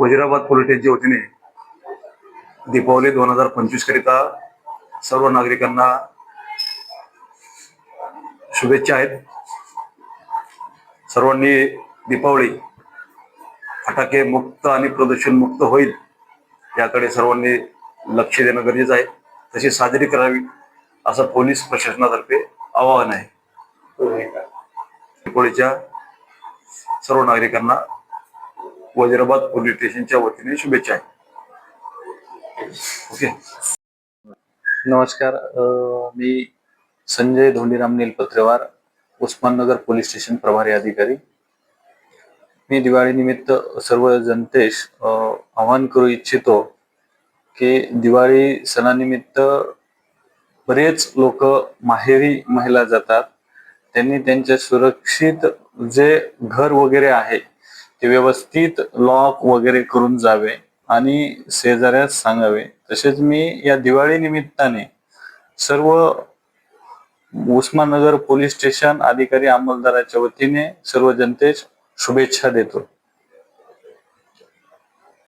Wazirabad police वतीने दीपावली दोन हजार पंचवीस करिता सर्व नागरिकांना शुभेच्छा आहेत. सर्वांनी दीपावली फटाके मुक्त आणि प्रदूषण मुक्त होईल याकडे सर्वांनी लक्ष देणं गरजेचं आहे. तशी साजरी करावी असं पोलीस प्रशासनातर्फे आवाहन आहे. दीपावलीच्या सर्व नागरिकांना वजीराबाद पोलीस स्टेशनच्या वतीने शुभेच्छा आहे. ओके. नमस्कार मी संजय धोंडीराम नीलपत्रेवार उस्माननगर पोलीस स्टेशन प्रभारी अधिकारी. मी दिवाळी निमित्त सर्व जनतेस आवाहन करू इच्छितो की दिवाळी सणानिमित्त बरेच लोक माहेरी महिला जातात. त्यांनी त्यांच्या सुरक्षित जे घर वगैरे आहे ते व्यवस्थित लॉक वगैरे करून जावे आणि शेजाऱ्यास सांगावे. तसेच मी या दिवाळी निमित्ताने सर्व उस्मानगर पोलीस स्टेशन अधिकारी अंमलदाराच्या वतीने सर्व जनतेस शुभेच्छा देतो.